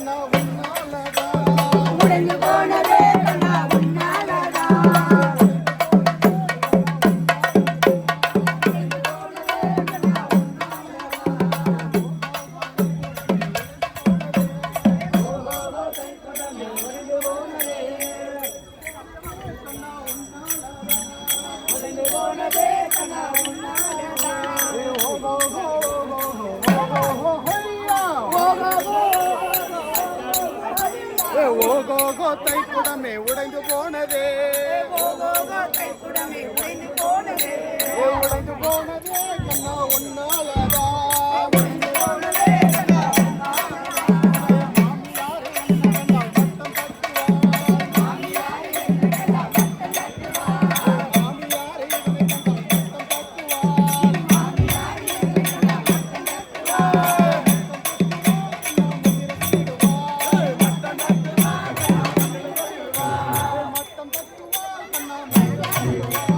கண்ணா உன்னாலதான் உடைஞ்சு போனதே ஓகோ தைக்குடமே உடைந்து போனதே. கைக்குடமே உடைந்து போனதே. உடைந்து போனதே. கண்ணா உன்னாலதான் Obrigado.